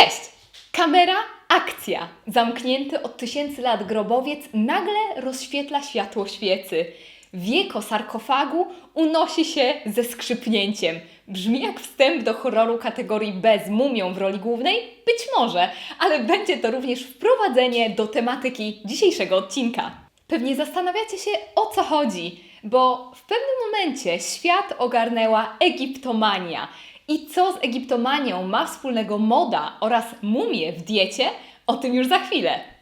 Cześć! Kamera, akcja! Zamknięty od tysięcy lat grobowiec nagle rozświetla światło świecy. Wieko sarkofagu unosi się ze skrzypnięciem. Brzmi jak wstęp do horroru kategorii B z mumią w roli głównej? Być może, ale będzie to również wprowadzenie do tematyki dzisiejszego odcinka. Pewnie zastanawiacie się o co chodzi, bo w pewnym momencie świat ogarnęła egiptomania. I co z egiptomanią ma wspólnego moda oraz mumie w diecie? O tym już za chwilę.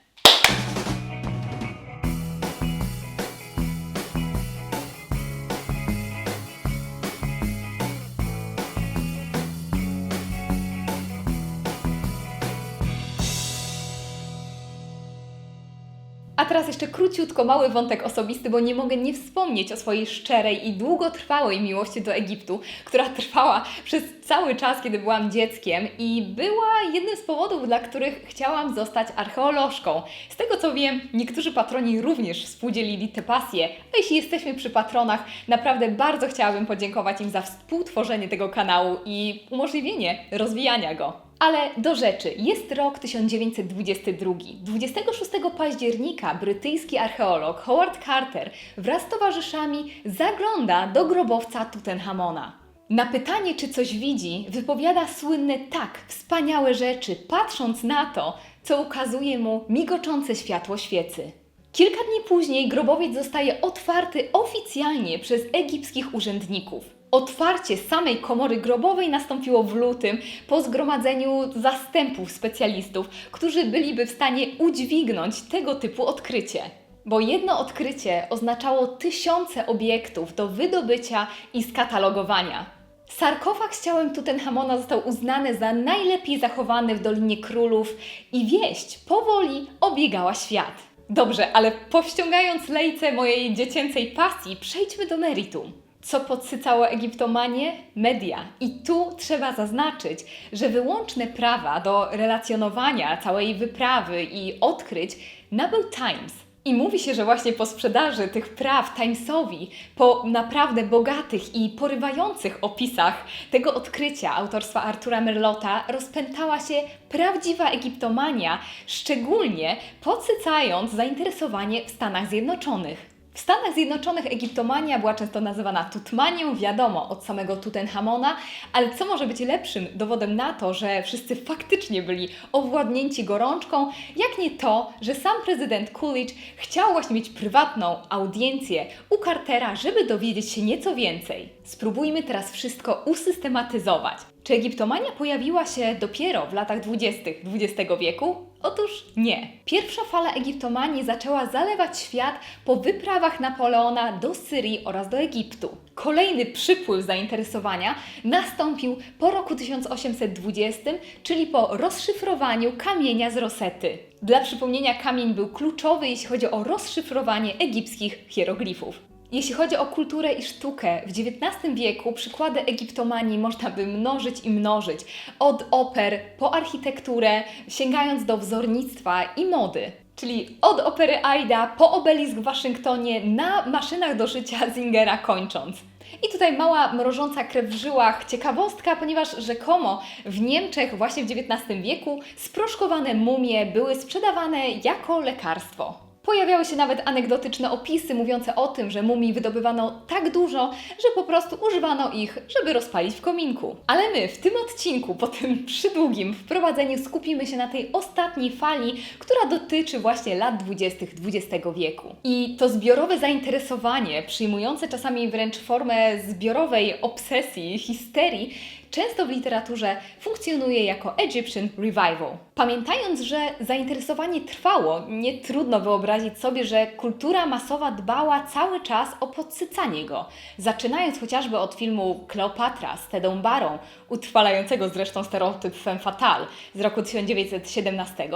A teraz jeszcze króciutko mały wątek osobisty, bo nie mogę nie wspomnieć o swojej szczerej i długotrwałej miłości do Egiptu, która trwała przez cały czas, kiedy byłam dzieckiem i była jednym z powodów, dla których chciałam zostać archeolożką. Z tego co wiem, niektórzy patroni również współdzielili tę pasję, a jeśli jesteśmy przy patronach, naprawdę bardzo chciałabym podziękować im za współtworzenie tego kanału i umożliwienie rozwijania go. Ale do rzeczy. Jest rok 1922. 26 października brytyjski archeolog Howard Carter wraz z towarzyszami zagląda do grobowca Tutenchamona. Na pytanie, czy coś widzi, wypowiada słynne tak, wspaniałe rzeczy, patrząc na to, co ukazuje mu migoczące światło świecy. Kilka dni później grobowiec zostaje otwarty oficjalnie przez egipskich urzędników. Otwarcie samej komory grobowej nastąpiło w lutym po zgromadzeniu zastępów specjalistów, którzy byliby w stanie udźwignąć tego typu odkrycie. Bo jedno odkrycie oznaczało tysiące obiektów do wydobycia i skatalogowania. Sarkofag z ciałem Tutenchamona został uznany za najlepiej zachowany w Dolinie Królów i wieść powoli obiegała świat. Dobrze, ale powściągając lejce mojej dziecięcej pasji, przejdźmy do meritum. Co podsycało egiptomanię? Media. I tu trzeba zaznaczyć, że wyłączne prawa do relacjonowania całej wyprawy i odkryć nabył Times. I mówi się, że właśnie po sprzedaży tych praw Timesowi, po naprawdę bogatych i porywających opisach tego odkrycia autorstwa Artura Merlota, rozpętała się prawdziwa egiptomania, szczególnie podsycając zainteresowanie w Stanach Zjednoczonych. W Stanach Zjednoczonych egiptomania była często nazywana tutmanią, wiadomo, od samego Tutenchamona, ale co może być lepszym dowodem na to, że wszyscy faktycznie byli owładnięci gorączką, jak nie to, że sam prezydent Coolidge chciał właśnie mieć prywatną audiencję u Cartera, żeby dowiedzieć się nieco więcej. Spróbujmy teraz wszystko usystematyzować. Czy egiptomania pojawiła się dopiero w latach 20. XX wieku? Otóż nie. Pierwsza fala egiptomanii zaczęła zalewać świat po wyprawach Napoleona do Syrii oraz do Egiptu. Kolejny przypływ zainteresowania nastąpił po roku 1820, czyli po rozszyfrowaniu kamienia z Rosety. Dla przypomnienia, kamień był kluczowy, jeśli chodzi o rozszyfrowanie egipskich hieroglifów. Jeśli chodzi o kulturę i sztukę, w XIX wieku przykłady egiptomanii można by mnożyć i mnożyć. Od oper po architekturę, sięgając do wzornictwa i mody. Czyli od opery Aida po obelisk w Waszyngtonie na maszynach do szycia Zingera kończąc. I tutaj mała mrożąca krew w żyłach ciekawostka, ponieważ rzekomo w Niemczech właśnie w XIX wieku sproszkowane mumie były sprzedawane jako lekarstwo. Pojawiały się nawet anegdotyczne opisy mówiące o tym, że mumii wydobywano tak dużo, że po prostu używano ich, żeby rozpalić w kominku. Ale my w tym odcinku, po tym przydługim wprowadzeniu, skupimy się na tej ostatniej fali, która dotyczy właśnie lat 20. XX wieku. I to zbiorowe zainteresowanie, przyjmujące czasami wręcz formę zbiorowej obsesji, histerii, często w literaturze funkcjonuje jako Egyptian Revival. Pamiętając, że zainteresowanie trwało, nie trudno wyobrazić sobie, że kultura masowa dbała cały czas o podsycanie go. Zaczynając chociażby od filmu Kleopatra z Tedą Barą, utrwalającego zresztą stereotyp femme fatale z roku 1917,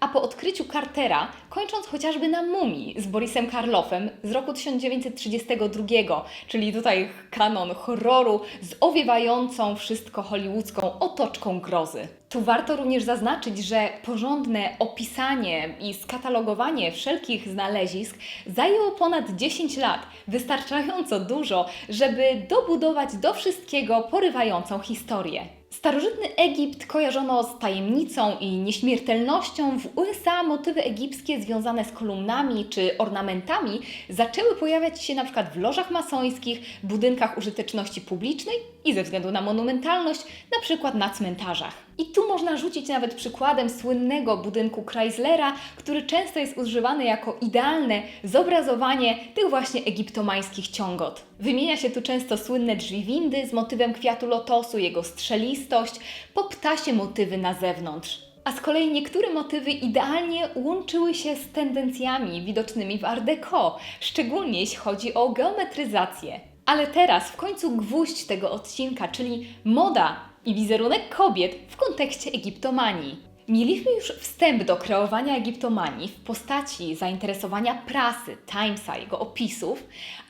a po odkryciu Cartera, kończąc chociażby na Mumii z Borisem Karloffem z roku 1932, czyli tutaj kanon horroru z owiewającą wszystko hollywoodzką otoczką grozy. Tu warto również zaznaczyć, że porządne opisanie i skatalogowanie wszelkich znalezisk zajęło ponad 10 lat, wystarczająco dużo, żeby dobudować do wszystkiego porywającą historię. Starożytny Egipt kojarzono z tajemnicą i nieśmiertelnością. W USA motywy egipskie związane z kolumnami czy ornamentami zaczęły pojawiać się przykład w lożach masońskich, budynkach użyteczności publicznej i ze względu na monumentalność, na przykład na cmentarzach. I tu można rzucić nawet przykładem słynnego budynku Chryslera, który często jest używany jako idealne zobrazowanie tych właśnie egiptomańskich ciągot. Wymienia się tu często słynne drzwi windy z motywem kwiatu lotosu, jego strzelistość, po ptasie motywy na zewnątrz. A z kolei niektóre motywy idealnie łączyły się z tendencjami widocznymi w Art Deco, szczególnie jeśli chodzi o geometryzację. Ale teraz w końcu gwóźdź tego odcinka, czyli moda i wizerunek kobiet w kontekście egiptomanii. Mieliśmy już wstęp do kreowania egiptomanii w postaci zainteresowania prasy, Timesa, jego opisów,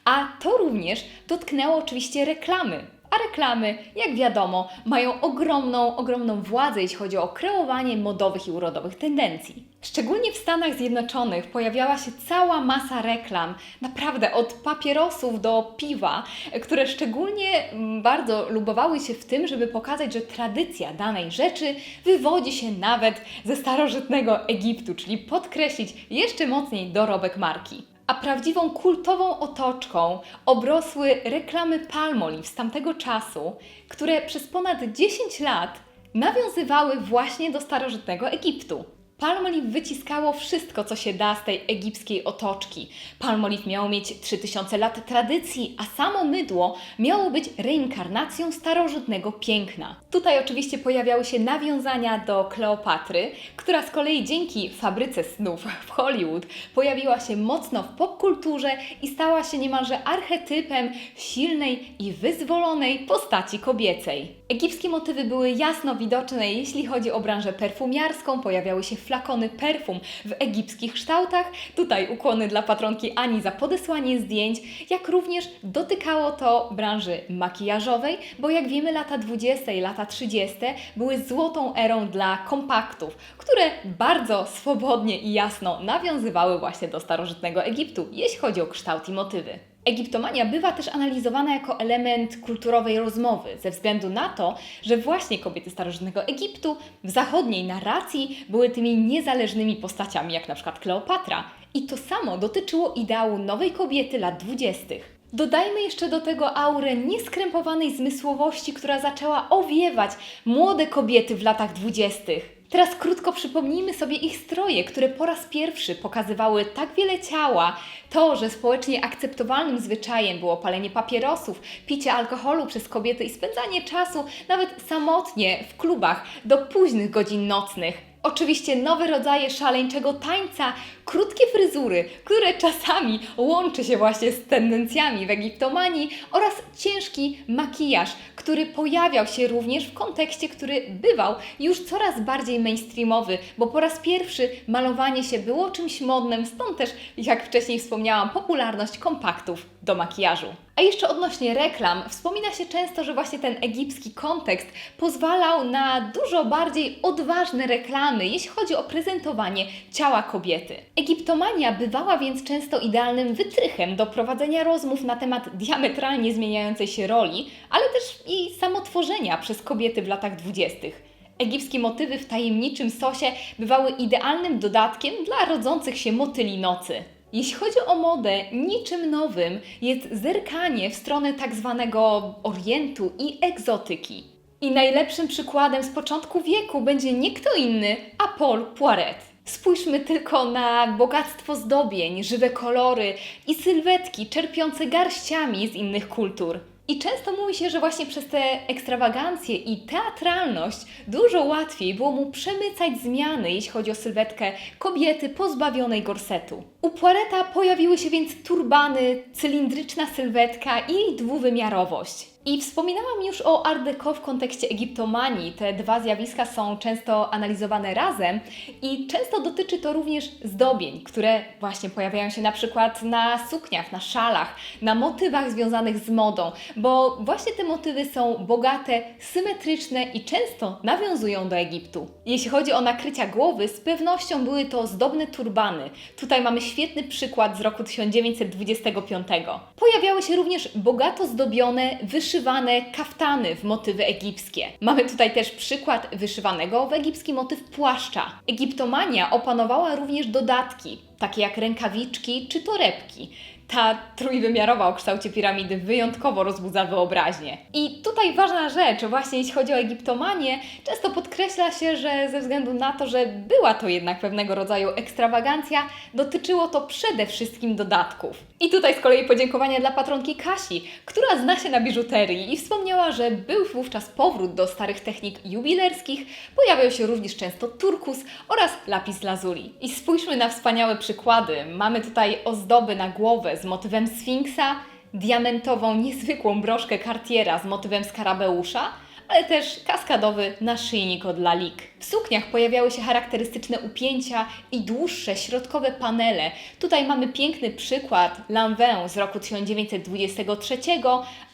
a to również dotknęło oczywiście reklamy. A reklamy, jak wiadomo, mają ogromną, ogromną władzę, jeśli chodzi o kreowanie modowych i urodowych tendencji. Szczególnie w Stanach Zjednoczonych pojawiała się cała masa reklam, naprawdę od papierosów do piwa, które szczególnie mm, bardzo lubowały się w tym, żeby pokazać, że tradycja danej rzeczy wywodzi się nawet ze starożytnego Egiptu, czyli podkreślić jeszcze mocniej dorobek marki. A prawdziwą kultową otoczką obrosły reklamy Palmolive z tamtego czasu, które przez ponad 10 lat nawiązywały właśnie do starożytnego Egiptu. Palmolive wyciskało wszystko, co się da z tej egipskiej otoczki. Palmolive miało mieć 3000 lat tradycji, a samo mydło miało być reinkarnacją starożytnego piękna. Tutaj oczywiście pojawiały się nawiązania do Kleopatry, która z kolei dzięki fabryce snów w Hollywood pojawiła się mocno w popkulturze i stała się niemalże archetypem silnej i wyzwolonej postaci kobiecej. Egipskie motywy były jasno widoczne, jeśli chodzi o branżę perfumiarską, pojawiały się flakony perfum w egipskich kształtach. Tutaj ukłony dla patronki Ani za podesłanie zdjęć, jak również dotykało to branży makijażowej, bo jak wiemy lata 20 i lata 30 były złotą erą dla kompaktów, które bardzo swobodnie i jasno nawiązywały właśnie do starożytnego Egiptu, jeśli chodzi o kształt i motywy. Egiptomania bywa też analizowana jako element kulturowej rozmowy, ze względu na to, że właśnie kobiety starożytnego Egiptu w zachodniej narracji były tymi niezależnymi postaciami, jak na przykład Kleopatra. I to samo dotyczyło ideału nowej kobiety lat dwudziestych. Dodajmy jeszcze do tego aurę nieskrępowanej zmysłowości, która zaczęła owiewać młode kobiety w latach dwudziestych. Teraz krótko przypomnijmy sobie ich stroje, które po raz pierwszy pokazywały tak wiele ciała, to, że społecznie akceptowalnym zwyczajem było palenie papierosów, picie alkoholu przez kobiety i spędzanie czasu nawet samotnie w klubach do późnych godzin nocnych. Oczywiście nowe rodzaje szaleńczego tańca, krótkie fryzury, które czasami łączy się właśnie z tendencjami w egiptomanii oraz ciężki makijaż, który pojawiał się również w kontekście, który bywał już coraz bardziej mainstreamowy, bo po raz pierwszy malowanie się było czymś modnym, stąd też, jak wcześniej wspomniałam, popularność kompaktów do makijażu. A jeszcze odnośnie reklam, wspomina się często, że właśnie ten egipski kontekst pozwalał na dużo bardziej odważne reklamy, jeśli chodzi o prezentowanie ciała kobiety. Egiptomania bywała więc często idealnym wytrychem do prowadzenia rozmów na temat diametralnie zmieniającej się roli, ale też i samotworzenia przez kobiety w latach dwudziestych. Egipskie motywy w tajemniczym sosie bywały idealnym dodatkiem dla rodzących się motyli nocy. Jeśli chodzi o modę, niczym nowym jest zerkanie w stronę tak zwanego Orientu i egzotyki. I najlepszym przykładem z początku wieku będzie nie kto inny, a Paul Poiret. Spójrzmy tylko na bogactwo zdobień, żywe kolory i sylwetki czerpiące garściami z innych kultur. I często mówi się, że właśnie przez te ekstrawagancje i teatralność dużo łatwiej było mu przemycać zmiany, jeśli chodzi o sylwetkę kobiety pozbawionej gorsetu. U Poireta pojawiły się więc turbany, cylindryczna sylwetka i dwuwymiarowość. I wspominałam już o Art Deco w kontekście egiptomanii. Te dwa zjawiska są często analizowane razem i często dotyczy to również zdobień, które właśnie pojawiają się na przykład na sukniach, na szalach, na motywach związanych z modą, bo właśnie te motywy są bogate, symetryczne i często nawiązują do Egiptu. Jeśli chodzi o nakrycia głowy, z pewnością były to zdobne turbany. Tutaj mamy świetny przykład z roku 1925. Pojawiały się również bogato zdobione, wyszywane wyszywane kaftany w motywy egipskie. Mamy tutaj też przykład wyszywanego w egipski motyw płaszcza. Egiptomania opanowała również dodatki, takie jak rękawiczki czy torebki. Ta trójwymiarowa o kształcie piramidy wyjątkowo rozbudza wyobraźnię. I tutaj ważna rzecz, właśnie jeśli chodzi o egiptomanię, często podkreśla się, że ze względu na to, że była to jednak pewnego rodzaju ekstrawagancja, dotyczyło to przede wszystkim dodatków. I tutaj z kolei podziękowania dla patronki Kasi, która zna się na biżuterii i wspomniała, że był wówczas powrót do starych technik jubilerskich, pojawiał się również często turkus oraz lapis lazuli. I spójrzmy na wspaniałe przykłady. Mamy tutaj ozdoby na głowę z motywem sfinksa, diamentową, niezwykłą broszkę Cartiera z motywem skarabeusza, ale też kaskadowy naszyjnik od Lalik. W sukniach pojawiały się charakterystyczne upięcia i dłuższe środkowe panele. Tutaj mamy piękny przykład Lanvin z roku 1923,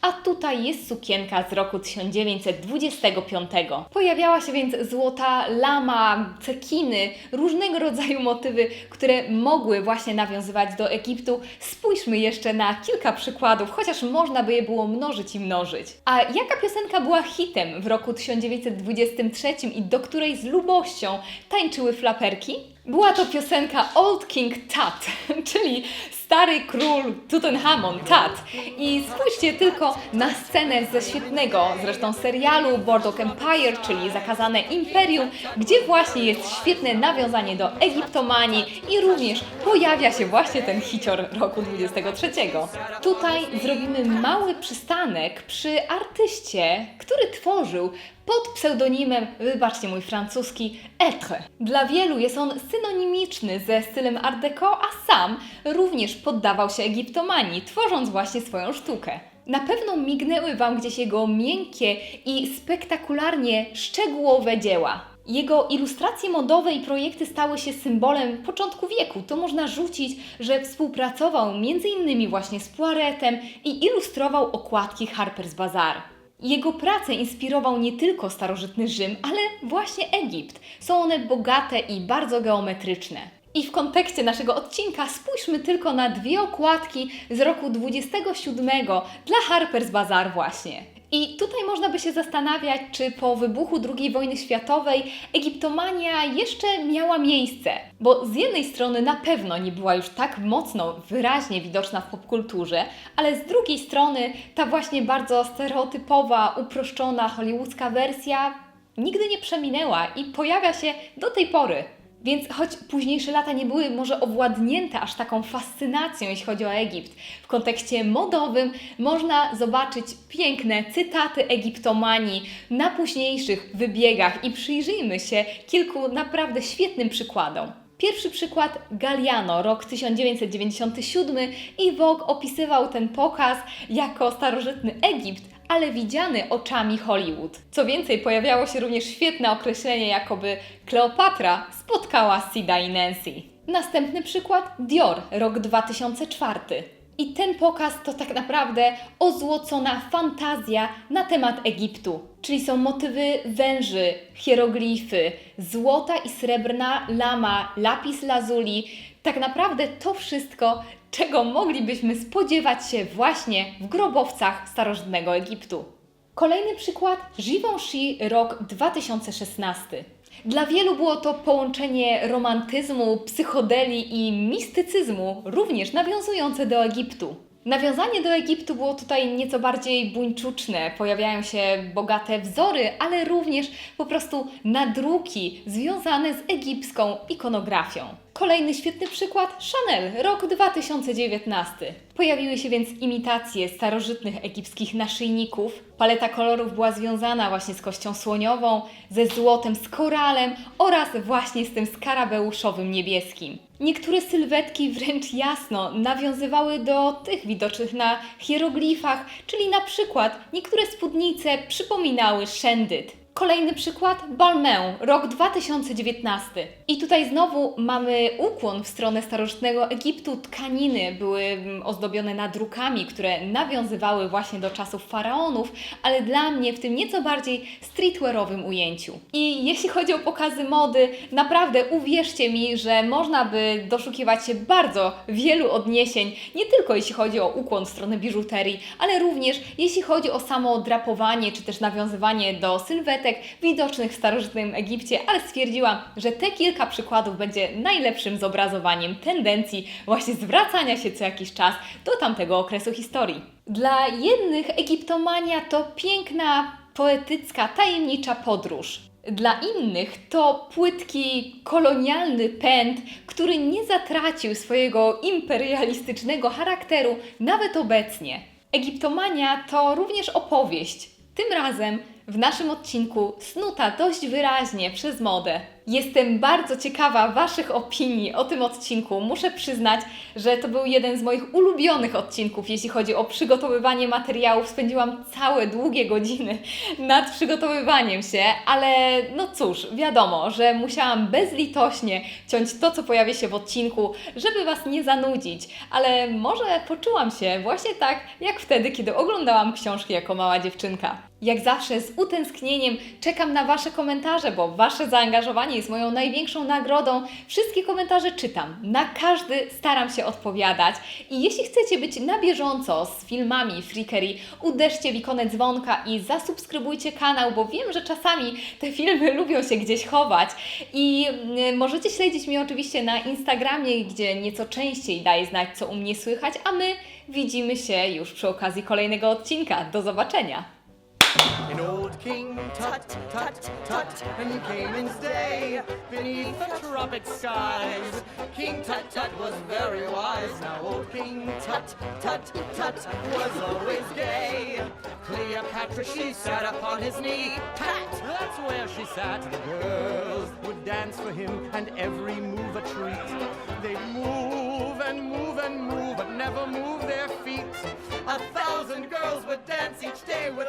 a tutaj jest sukienka z roku 1925. Pojawiała się więc złota lama, cekiny, różnego rodzaju motywy, które mogły właśnie nawiązywać do Egiptu. Spójrzmy jeszcze na kilka przykładów, chociaż można by je było mnożyć i mnożyć. A jaka piosenka była hitem w roku 1923 i do której z lubością tańczyły flaperki? Była to piosenka Old King Tut, czyli stary król Tutankhamon Tut. I spójrzcie tylko na scenę ze świetnego zresztą serialu Boardwalk Empire, czyli Zakazane Imperium, gdzie właśnie jest świetne nawiązanie do egiptomanii i również pojawia się właśnie ten hicior roku 23. Tutaj zrobimy mały przystanek przy artyście, który tworzył pod pseudonimem, wybaczcie mój francuski, Etre. Dla wielu jest on synonimiczny ze stylem Art Deco, a sam również poddawał się egiptomanii, tworząc właśnie swoją sztukę. Na pewno mignęły Wam gdzieś jego miękkie i spektakularnie szczegółowe dzieła. Jego ilustracje modowe i projekty stały się symbolem początku wieku. To można rzucić, że współpracował m.in. właśnie z Poiretem i ilustrował okładki Harper's Bazaar. Jego pracę inspirował nie tylko starożytny Rzym, ale właśnie Egipt. Są one bogate i bardzo geometryczne. I w kontekście naszego odcinka spójrzmy tylko na dwie okładki z roku 27 dla Harper's Bazaar właśnie. I tutaj można by się zastanawiać, czy po wybuchu II wojny światowej egiptomania jeszcze miała miejsce. Bo z jednej strony na pewno nie była już tak mocno, wyraźnie widoczna w popkulturze, ale z drugiej strony ta właśnie bardzo stereotypowa, uproszczona hollywoodzka wersja nigdy nie przeminęła i pojawia się do tej pory. Więc choć późniejsze lata nie były może owładnięte aż taką fascynacją, jeśli chodzi o Egipt, w kontekście modowym można zobaczyć piękne cytaty egiptomanii na późniejszych wybiegach i przyjrzyjmy się kilku naprawdę świetnym przykładom. Pierwszy przykład Galliano, rok 1997 i Vogue opisywał ten pokaz jako starożytny Egipt, ale widziany oczami Hollywood. Co więcej, pojawiało się również świetne określenie, jakoby Kleopatra spotkała Sida i Nancy. Następny przykład Dior, rok 2004. I ten pokaz to tak naprawdę ozłocona fantazja na temat Egiptu. Czyli są motywy węży, hieroglify, złota i srebrna lama, lapis lazuli. Tak naprawdę to wszystko, czego moglibyśmy spodziewać się właśnie w grobowcach starożytnego Egiptu. Kolejny przykład Givenchy rok 2016. Dla wielu było to połączenie romantyzmu, psychodelii i mistycyzmu, również nawiązujące do Egiptu. Nawiązanie do Egiptu było tutaj nieco bardziej buńczuczne. Pojawiają się bogate wzory, ale również po prostu nadruki związane z egipską ikonografią. Kolejny świetny przykład Chanel, rok 2019. Pojawiły się więc imitacje starożytnych egipskich naszyjników. Paleta kolorów była związana właśnie z kością słoniową, ze złotem, z koralem oraz właśnie z tym skarabeuszowym niebieskim. Niektóre sylwetki wręcz jasno nawiązywały do tych widocznych na hieroglifach, czyli na przykład niektóre spódnice przypominały szendyt. Kolejny przykład, Balmain, rok 2019. I tutaj znowu mamy ukłon w stronę starożytnego Egiptu. Tkaniny były mm, ozdobione nadrukami, które nawiązywały właśnie do czasów faraonów, ale dla mnie w tym nieco bardziej streetwearowym ujęciu. I jeśli chodzi o pokazy mody, naprawdę uwierzcie mi, że można by doszukiwać się bardzo wielu odniesień, nie tylko jeśli chodzi o ukłon w stronę biżuterii, ale również jeśli chodzi o samo drapowanie, czy też nawiązywanie do sylwetek widocznych w starożytnym Egipcie, ale stwierdziłam, że te kilka przykładów będzie najlepszym zobrazowaniem tendencji właśnie zwracania się co jakiś czas do tamtego okresu historii. Dla jednych Egiptomania to piękna, poetycka, tajemnicza podróż. Dla innych to płytki, kolonialny pęd, który nie zatracił swojego imperialistycznego charakteru nawet obecnie. Egiptomania to również opowieść, tym razem w naszym odcinku snuta dość wyraźnie przez modę. Jestem bardzo ciekawa Waszych opinii o tym odcinku. Muszę przyznać, że to był jeden z moich ulubionych odcinków, jeśli chodzi o przygotowywanie materiałów. Spędziłam całe długie godziny nad przygotowywaniem się, ale no cóż, wiadomo, że musiałam bezlitośnie ciąć to, co pojawia się w odcinku, żeby Was nie zanudzić, ale może poczułam się właśnie tak, jak wtedy, kiedy oglądałam książki jako mała dziewczynka. Jak zawsze z utęsknieniem czekam na Wasze komentarze, bo Wasze zaangażowanie jest moją największą nagrodą. Wszystkie komentarze czytam, na każdy staram się odpowiadać. I jeśli chcecie być na bieżąco z filmami Freakery, uderzcie w ikonę dzwonka i zasubskrybujcie kanał, bo wiem, że czasami te filmy lubią się gdzieś chować. I mm, możecie śledzić mnie oczywiście na Instagramie, gdzie nieco częściej daję znać, co u mnie słychać, a my widzimy się już przy okazji kolejnego odcinka. Do zobaczenia! In old King Tut, Tut, Tut, and came Cayman's day, beneath the tropic skies, King Tut Tut was very wise. Now old King Tut, Tut, Tut was always gay. Cleopatra, she sat upon his knee, pat, that's where she sat. The girls would dance for him, and every move a treat. They'd move and move and move, but never move their feet. A thousand girls would dance each day with